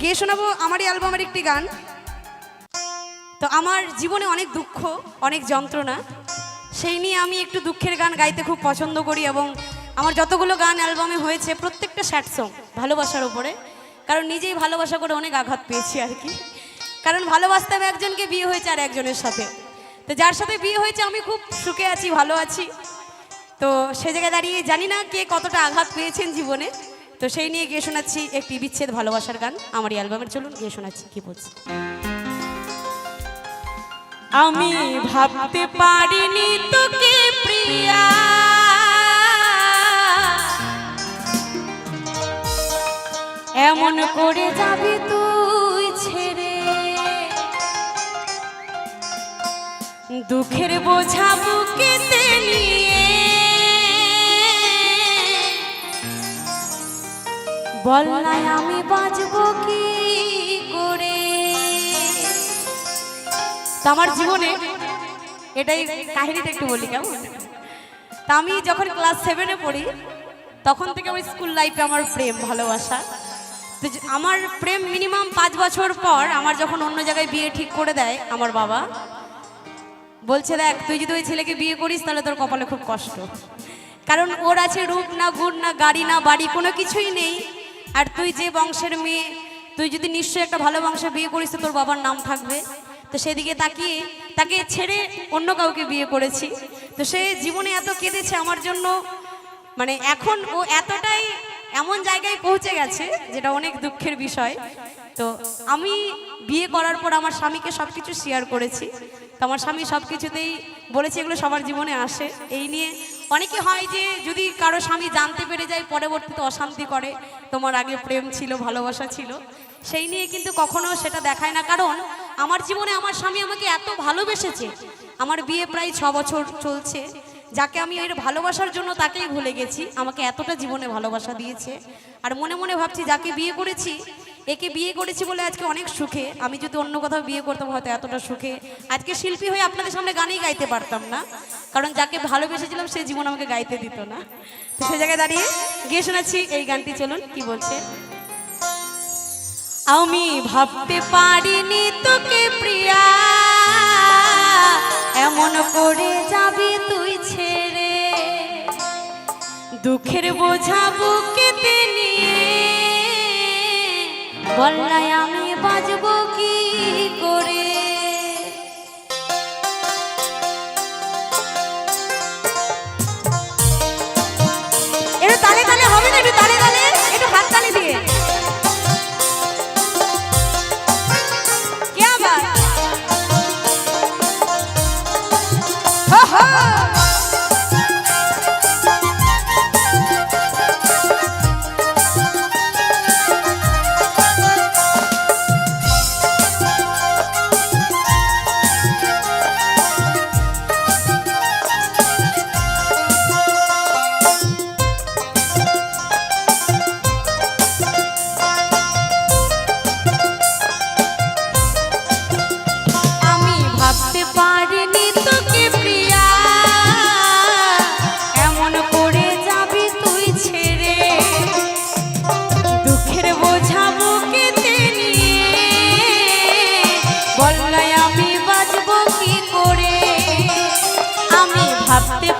গিয়ে শোনাবো আমারই অ্যালবামের একটি গান। তো আমার জীবনে অনেক দুঃখ, অনেক যন্ত্রণা। সেই নিয়ে আমি একটু দুঃখের গান গাইতে খুব পছন্দ করি এবং আমার যতগুলো গান অ্যালবামে হয়েছে, প্রত্যেকটা স্যাড সং ভালোবাসার ওপরে। কারণ নিজেই ভালোবাসা করে অনেক আঘাত পেয়েছি আর কি। কারণ ভালোবাসতাম একজনকে, বিয়ে হয়েছে আর একজনের সাথে। তো যার সাথে বিয়ে হয়েছে, আমি খুব সুখে আছি, ভালো আছি। তো সে জায়গায় দাঁড়িয়ে জানি না কে কতটা আঘাত পেয়েছেন জীবনে। তো সেই নিয়ে গিয়ে শোনাচ্ছি একটি বিচ্ছেদ ভালোবাসার গান। আমার এই অ্যালবামের, চলুন গিয়ে শোনাচ্ছি কি বলছি। আমি ভাবতে পারিনি তোকে প্রিয়া। এমন করে যাবি তুই ছেড়ে। দুঃখের বোঝা বুকেতে নিয়ে বল নাই আমি বাঁচবো কি করে? তো আমার জীবনে এটাই কাহিনীটা একটু বলি, কেমন? তা আমি যখন ক্লাস সেভেনে পড়ি, তখন থেকে ওই স্কুল লাইফে আমার প্রেম, ভালোবাসা। তো আমার প্রেম মিনিমাম পাঁচ বছর পর আমার যখন অন্য জায়গায় বিয়ে ঠিক করে দেয় আমার বাবা, বলছে, দেখ, তুই যদি ওই ছেলেকে বিয়ে করিস, তাহলে তোর কপালে খুব কষ্ট। কারণ ওর আছে রূপ না গুণ না গাড়ি না বাড়ি, কোনো কিছুই নেই। আর তুই যে বংশের মেয়ে, তুই যদি নিশ্চয়ই একটা ভালো বংশে বিয়ে করিস তোর বাবার নাম থাকবে। তো সেদিকে তাকিয়ে, তাকে ছেড়ে অন্য কাউকে বিয়ে করেছি। তো সে জীবনে এত কেঁদেছে আমার জন্য মানে এখন ও এতটাই এমন জায়গায় পৌঁছে গেছে, যেটা অনেক দুঃখের বিষয়। তো আমি বিয়ে করার পর আমার স্বামীকে সব কিছু শেয়ার করেছি। তো আমার স্বামী সব কিছুতেই বলেছে এগুলো সবার জীবনে আসে। এই নিয়ে অনেকে হয় যে যদি কারও স্বামী জানতে পেরে যায়, পরবর্তীতে অশান্তি করে, তোমার আগে প্রেম ছিল, ভালোবাসা ছিল, সেই নিয়ে কিন্তু কখনো সেটা দেখায় না। কারণ আমার জীবনে আমার স্বামী আমাকে এত ভালোবেসেছে। আমার বিয়ে প্রায় ছ বছর চলছে। যাকে আমি এর ভালোবাসার জন্য তাকেই ভুলে গেছি। আমাকে এতটা জীবনে ভালোবাসা দিয়েছে। আর মনে মনে ভাবছি, যাকে বিয়ে করেছি একে বিয়ে করেছি বলে আজকে অনেক সুখে। আমি যদি অন্য কোথাও বিয়ে করতাম, হয়তো এতটা সুখে। আজকে শিল্পী হয়ে আপনাদের সামনে গানই গাইতে পারতাম না। কারণ যাকে ভালোবেসেছিলাম, সে জীবন আমাকে গাইতে দিত না। তো সে জায়গায় দাঁড়িয়ে গিয়ে শোনাচ্ছি এই গানটি। চলুন, কি বলছে? আমি ভাবতে পারিনি তোকে প্রিয়া। এমন করে যাবি তুই ছেড়ে। দুঃখের বোঝা বুকেতে নিয়ে বল নাই আমি বাজবো কি? 好。